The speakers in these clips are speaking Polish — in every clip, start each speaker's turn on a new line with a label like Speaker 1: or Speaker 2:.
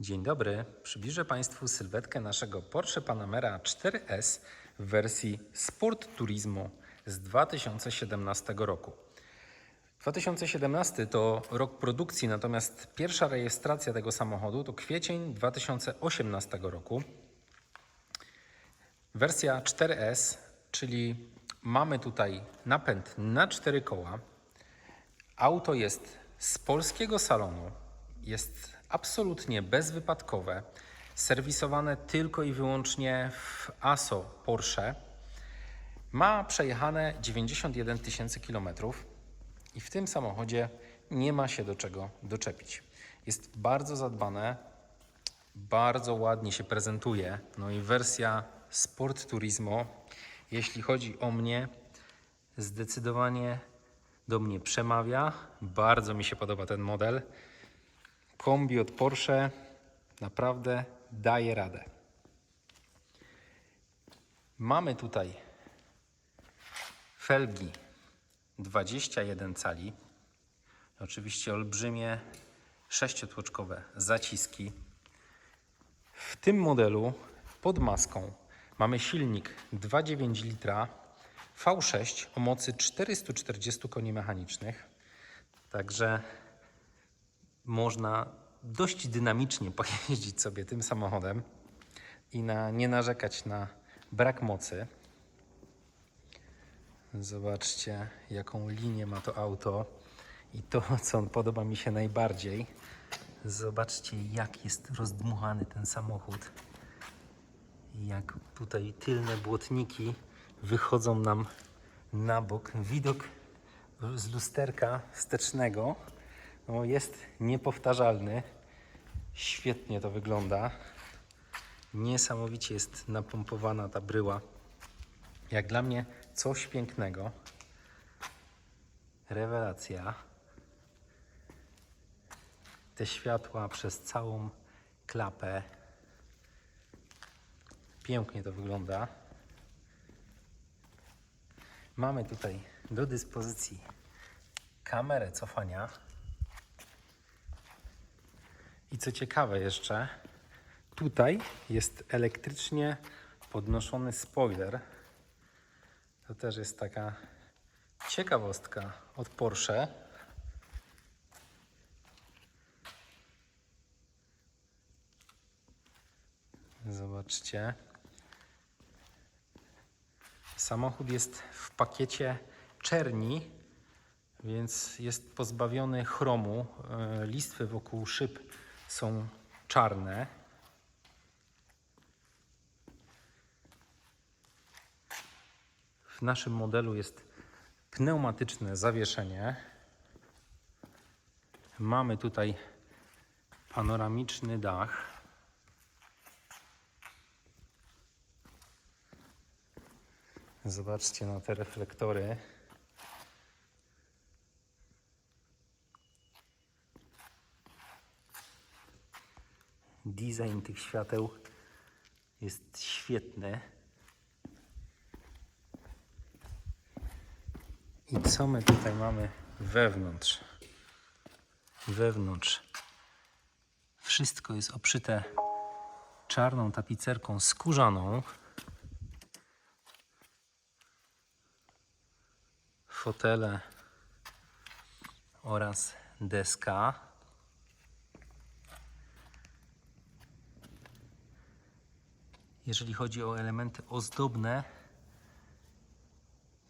Speaker 1: Dzień dobry. Przybliżę Państwu sylwetkę naszego Porsche Panamera 4S w wersji Sport Turismo z 2017 roku. 2017 to rok produkcji, natomiast pierwsza rejestracja tego samochodu to kwiecień 2018 roku. Wersja 4S, czyli mamy tutaj napęd na cztery koła. Auto jest z polskiego salonu, jest absolutnie bezwypadkowe, serwisowane tylko i wyłącznie w ASO Porsche. Ma przejechane 91 tysięcy kilometrów i w tym samochodzie nie ma się do czego doczepić. Jest bardzo zadbane, bardzo ładnie się prezentuje. No i wersja Sport Turismo, jeśli chodzi o mnie, zdecydowanie do mnie przemawia. Bardzo mi się podoba ten model. Kombi od Porsche naprawdę daje radę. Mamy tutaj felgi 21 cali. Oczywiście olbrzymie sześciotłoczkowe zaciski. W tym modelu pod maską mamy silnik 2,9 litra V6 o mocy 440 koni mechanicznych. Także można dość dynamicznie pojeździć sobie tym samochodem i na, nie narzekać na brak mocy. Zobaczcie, jaką linię ma to auto i to, co podoba mi się najbardziej. Zobaczcie, jak jest rozdmuchany ten samochód. Jak tutaj tylne błotniki wychodzą nam na bok. Widok z lusterka wstecznego no, jest niepowtarzalny. Świetnie to wygląda. Niesamowicie jest napompowana ta bryła. Jak dla mnie coś pięknego. Rewelacja. Te światła przez całą klapę. Pięknie to wygląda. Mamy tutaj do dyspozycji kamerę cofania. I co ciekawe jeszcze, tutaj jest elektrycznie podnoszony spoiler. To też jest taka ciekawostka od Porsche. Zobaczcie. Samochód jest w pakiecie czerni, więc jest pozbawiony chromu. E, Listwy wokół szyb są czarne. W naszym modelu jest pneumatyczne zawieszenie. Mamy tutaj panoramiczny dach. Zobaczcie na te reflektory. Design tych świateł jest świetny. I co my tutaj mamy wewnątrz? Wewnątrz wszystko jest obszyte czarną tapicerką skórzaną. Fotele oraz deska. Jeżeli chodzi o elementy ozdobne,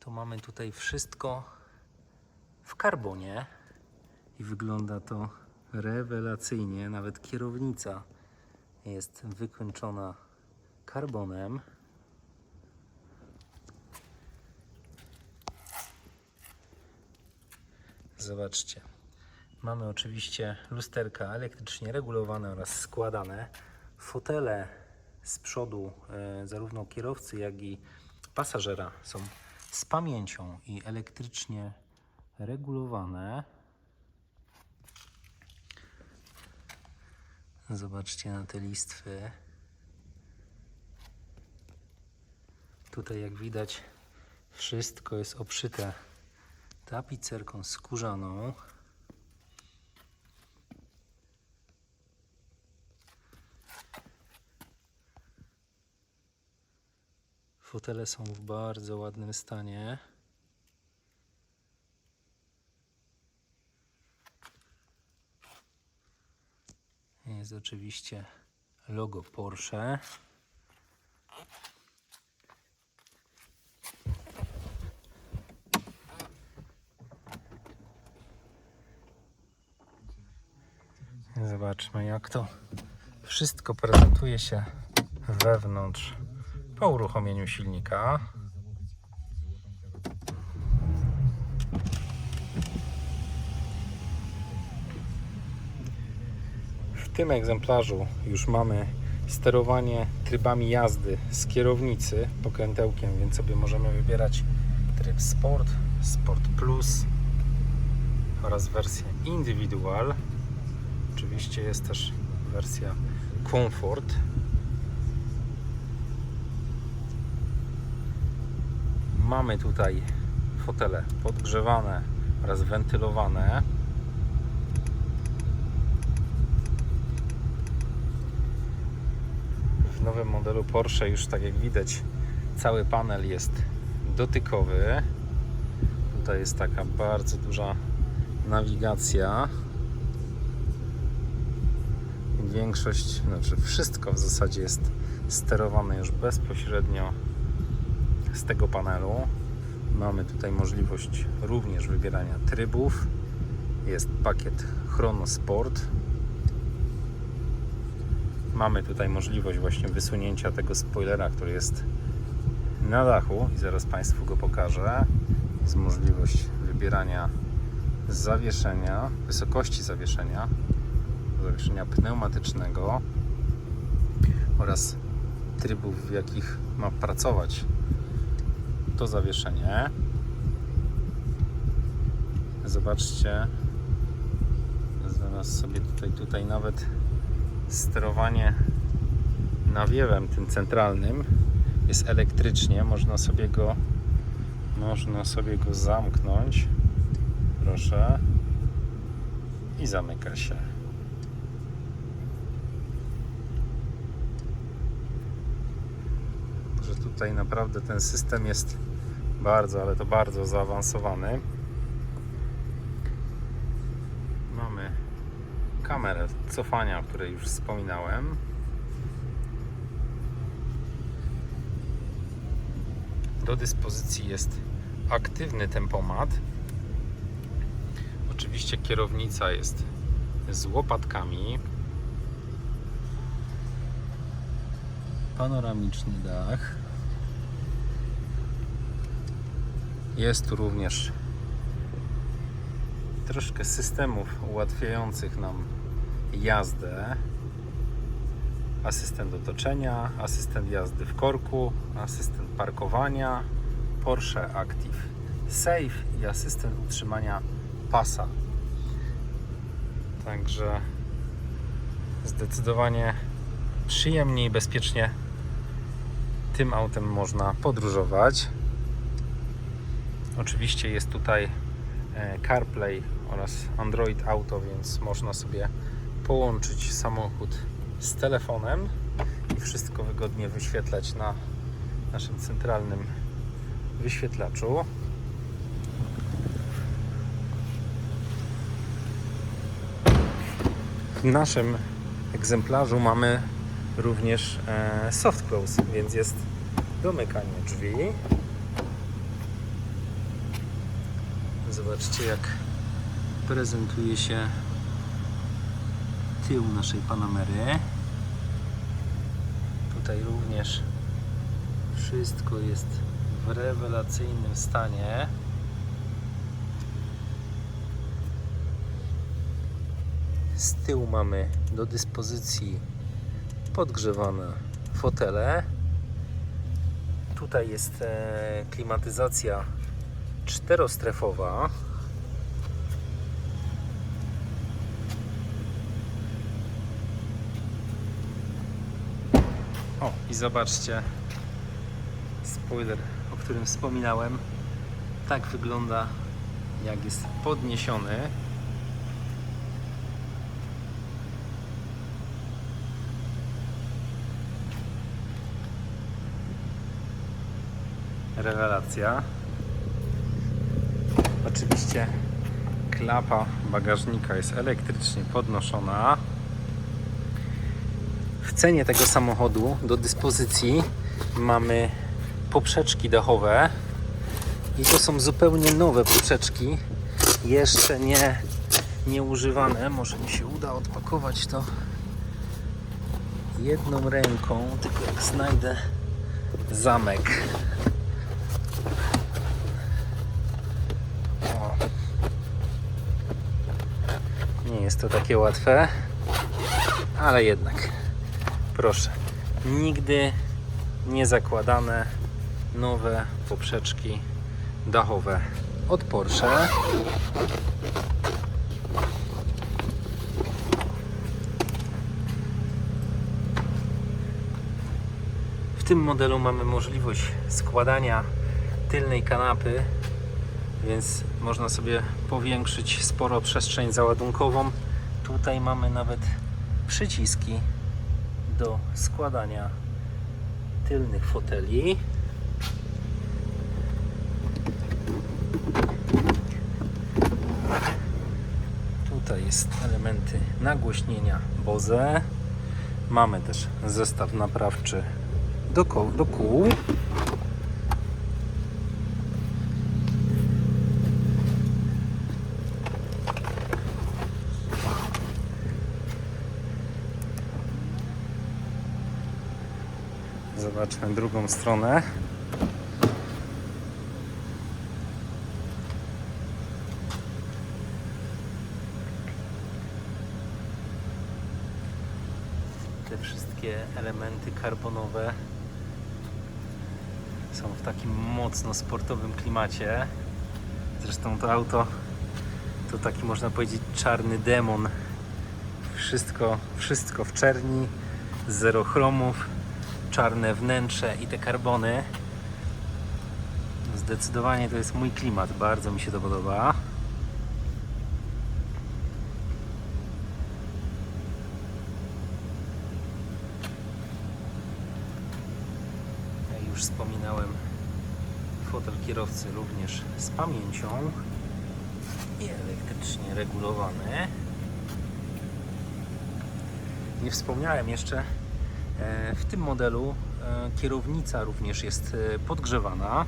Speaker 1: to mamy tutaj wszystko w karbonie i wygląda to rewelacyjnie. Nawet kierownica jest wykończona karbonem. Zobaczcie. Mamy oczywiście lusterka elektrycznie regulowane oraz składane. Fotele z przodu e, zarówno kierowcy, jak i pasażera są z pamięcią i elektrycznie regulowane. Zobaczcie na te listwy. Tutaj jak widać wszystko jest obszyte tapicerką skórzaną. Fotele są w bardzo ładnym stanie. Jest oczywiście logo Porsche. Zobaczmy jak to wszystko prezentuje się wewnątrz po uruchomieniu silnika. W tym egzemplarzu już mamy sterowanie trybami jazdy z kierownicy pokrętełkiem, więc sobie możemy wybierać tryb Sport, Sport Plus oraz wersję Individual. Oczywiście jest też wersja Comfort. Mamy tutaj fotele podgrzewane oraz wentylowane. W nowym modelu Porsche już tak jak widać cały panel jest dotykowy. Tutaj jest taka bardzo duża nawigacja. Większość, znaczy wszystko w zasadzie jest sterowane już bezpośrednio z tego panelu. Mamy tutaj możliwość również wybierania trybów. Jest pakiet Chrono Sport. Mamy tutaj możliwość właśnie wysunięcia tego spoilera, który jest na dachu i zaraz Państwu go pokażę. Jest możliwość wybierania zawieszenia, wysokości zawieszenia, zawieszenia pneumatycznego oraz trybów, w jakich ma pracować to zawieszenie. Zobaczcie, zaraz sobie tutaj, tutaj nawet sterowanie nawiewem tym centralnym jest elektrycznie, można sobie go można sobie go zamknąć. Proszę. I zamyka się tutaj naprawdę ten system jest bardzo, ale to bardzo zaawansowany mamy kamerę cofania, o której już wspominałem do dyspozycji jest aktywny tempomat. Oczywiście kierownica jest z łopatkami. Panoramiczny dach. Jest tu również troszkę systemów ułatwiających nam jazdę. Asystent otoczenia, asystent jazdy w korku, asystent parkowania, Porsche Active Safe i asystent utrzymania pasa. Także zdecydowanie przyjemnie i bezpiecznie tym autem można podróżować. Oczywiście jest tutaj e, CarPlay oraz Android Auto, więc można sobie połączyć samochód z telefonem i wszystko wygodnie wyświetlać na naszym centralnym wyświetlaczu. W naszym egzemplarzu mamy również e, soft close, więc jest domykanie drzwi. Zobaczcie jak prezentuje się tył naszej Panamery. Tutaj również wszystko jest w rewelacyjnym stanie. Z tyłu mamy do dyspozycji podgrzewane fotele. Tutaj jest e, klimatyzacja czterostrefowa. O, i zobaczcie, spoiler, o którym wspominałem, tak wygląda, jak jest podniesiony. Rewelacja. Oczywiście klapa bagażnika jest elektrycznie podnoszona. W cenie tego samochodu do dyspozycji mamy poprzeczki dachowe i to są zupełnie nowe poprzeczki, jeszcze nie, nie używane. Może mi się uda odpakować to jedną ręką, tylko jak znajdę zamek. Jest to takie łatwe, ale jednak proszę, nigdy nie zakładane nowe poprzeczki dachowe od Porsche. W tym modelu mamy możliwość składania tylnej kanapy, więc można sobie powiększyć sporo przestrzeń załadunkową. Tutaj mamy nawet przyciski do składania tylnych foteli. Tutaj jest elementy nagłośnienia Bose. Mamy też zestaw naprawczy do, do kół. Zobaczmy drugą stronę. Te wszystkie elementy karbonowe są w takim mocno sportowym klimacie. Zresztą to auto to taki można powiedzieć czarny demon. Wszystko, wszystko w czerni, zero chromów, czarne wnętrze i te karbony. Zdecydowanie to jest mój klimat, bardzo mi się to podoba. Jak już wspominałem, fotel kierowcy również z pamięcią i elektrycznie regulowany. Nie wspomniałem jeszcze, w tym modelu e, kierownica również jest e, podgrzewana.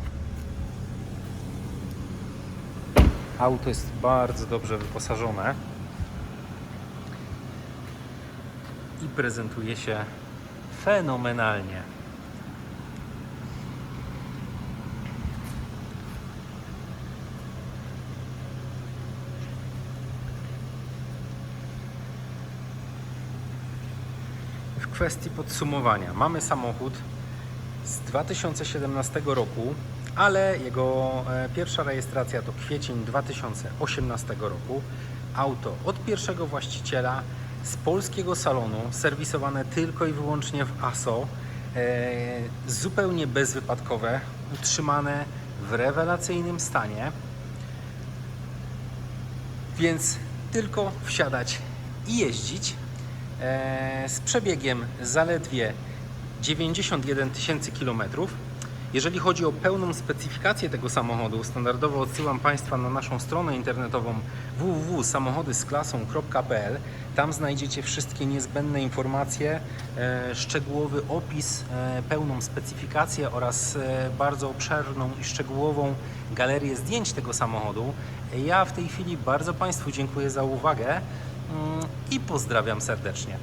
Speaker 1: Auto jest bardzo dobrze wyposażone i prezentuje się fenomenalnie. Kwestii podsumowania, mamy samochód z 2017 roku, ale jego e, pierwsza rejestracja to kwiecień 2018 roku. Auto od pierwszego właściciela z polskiego salonu, serwisowane tylko i wyłącznie w ASO, e, zupełnie bezwypadkowe, utrzymane w rewelacyjnym stanie. Więc tylko wsiadać i jeździć. E, z przebiegiem zaledwie 91 tysięcy kilometrów. Jeżeli chodzi o pełną specyfikację tego samochodu, standardowo odsyłam Państwa na naszą stronę internetową www.samochodysklasą.pl. Tam znajdziecie wszystkie niezbędne informacje, e, szczegółowy opis, e, pełną specyfikację oraz bardzo obszerną i szczegółową galerię zdjęć tego samochodu. Ja w tej chwili bardzo Państwu dziękuję za uwagę i pozdrawiam serdecznie.